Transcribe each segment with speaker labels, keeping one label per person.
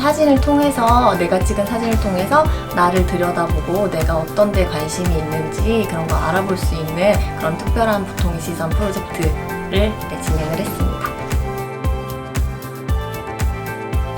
Speaker 1: 사진을 통해서 내가 찍은 사진을 통해서 나를 들여다보고 내가 어떤 데 관심이 있는지 그런 거 알아볼 수 있는 그런 특별한 보통의 시선 프로젝트를 네, 진행을 했습니다.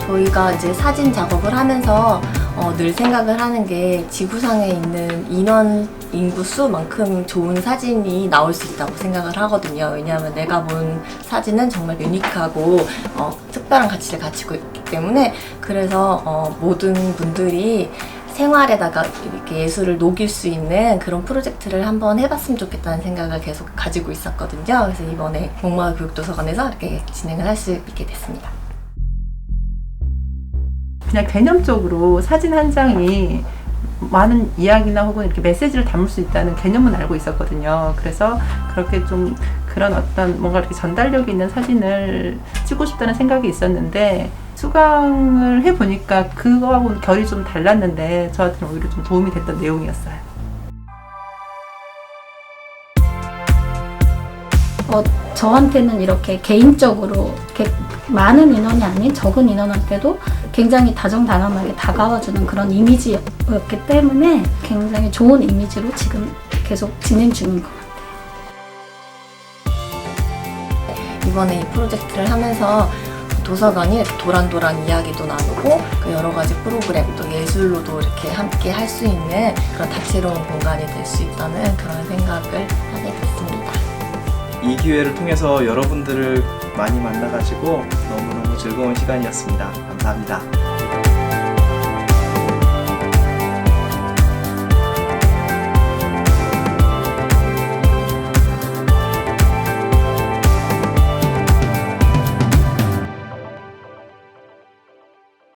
Speaker 1: 저희가 이제 사진 작업을 하면서 어, 늘 생각을 하는 게 지구상에 있는 인원 인구 수만큼 좋은 사진이 나올 수 있다고 생각을 하거든요. 왜냐하면 내가 본 사진은 정말 유니크하고 어, 특별한 가치를 가지고 있기 때문에 그래서 어, 모든 분들이 생활에다가 이렇게 예술을 녹일 수 있는 그런 프로젝트를 한번 해봤으면 좋겠다는 생각을 계속 가지고 있었거든요. 그래서 이번에 목마 교육도서관에서 이렇게 진행을 할 수 있게 됐습니다.
Speaker 2: 그냥 개념적으로 사진 한 장이 많은 이야기나 혹은 이렇게 메시지를 담을 수 있다는 개념은 알고 있었거든요. 그래서 그렇게 좀 그런 어떤 뭔가 이렇게 전달력 있는 사진을 찍고 싶다는 생각이 있었는데 수강을 해보니까 그거하고는 결이 좀 달랐는데 저한테는 오히려 좀 도움이 됐던 내용이었어요.
Speaker 3: 어, 저한테는 이렇게 개인적으로 이렇게 많은 인원이 아닌 적은 인원한테도 굉장히 다정다감하게 다가와주는 그런 이미지였기 때문에 굉장히 좋은 이미지로 지금 계속 진행 중인 것 같아요.
Speaker 1: 이번에 이 프로젝트를 하면서 도서관이 도란도란 이야기도 나누고 그 여러 가지 프로그램 또 예술로도 이렇게 함께 할 수 있는 그런 다채로운 공간이 될 수 있다는 그런 생각을.
Speaker 4: 이 기회를 통해서 여러분들을 많이 만나가지고 너무너무 즐거운 시간이었습니다. 감사합니다.